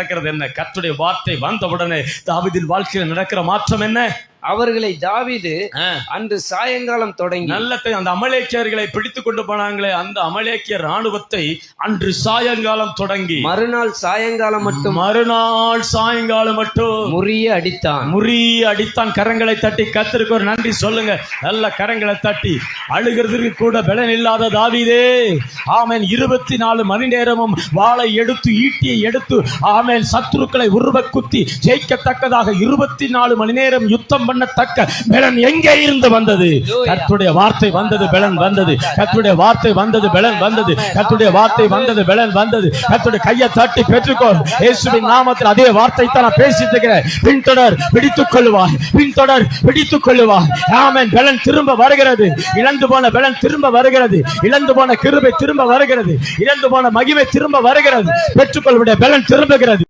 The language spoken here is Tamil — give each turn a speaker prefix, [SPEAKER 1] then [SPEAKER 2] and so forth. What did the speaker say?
[SPEAKER 1] நடக்கிறது என்ன? கத்துடைய வார்த்தை வந்தவுடனே தாவிதின் வாழ்க்கையில் நடக்கிற மாற்றம் என்ன?
[SPEAKER 2] அவர்களை தாவீது அன்று சாயங்காலம் தொடங்கி
[SPEAKER 1] நல்ல தை- அந்த அமலேக்கியர்களை பிடித்து கொண்டு போனாங்களே அந்த அமலேக்கிய ராணுவத்தை அன்று சாயங்காலம் தொடங்கி
[SPEAKER 2] மறுநாள் சாயங்காலம் மட்டும்
[SPEAKER 1] மறுநாள் சாயங்காலம் மட்டும்
[SPEAKER 2] முறிய அடித்தான்.
[SPEAKER 1] முறி அடித்தான். கரங்களை தட்டி கத்திற்கு ஒரு நன்றி சொல்லுங்க. நல்ல கரங்களை தட்டி அழுகிறதுக்கு கூட பலன் இல்லாத தாவீதே. ஆமேன். இருபத்தி நாலு மணி நேரமும் வாளை எடுத்து ஈட்டியை எடுத்து ஆமேன் சத்துருக்களை உருவ குத்தி ஜெயிக்கத்தக்கதாக இருபத்தி நாலு மணி நேரம் யுத்தம் பண்ணத்தக்க பலன் எங்கே இருந்து வந்தது? கர்த்தருடைய வார்த்தை வந்தது பலன் வந்தது. கர்த்தருடைய வார்த்தை வந்தது பலன் வந்தது. கர்த்தருடைய வார்த்தை வந்தது பலன் வந்தது. கர்த்தருடைய கையை தட்டி பெற்றுக்கோ. இயேசுவின் நாமத்தில் அதே வார்த்தை தான் நான் பேசிட்டு இருக்கிறேன். பின்தொடர் பிடித்துக் கொள்வார் பின்தொடர் பிடித்துக் கொள்வார் ஆமென். பலன் திரும்ப வருகிறது. இழந்து போன பலன் திரும்ப வருகிறது. இழந்து போன கிருபை திரும்ப வருகிறது. இழந்து போன மகிமை திரும்ப வருகிறது. பெற்றுக்கொள்ளுடைய பலன் திரும்புகிறது.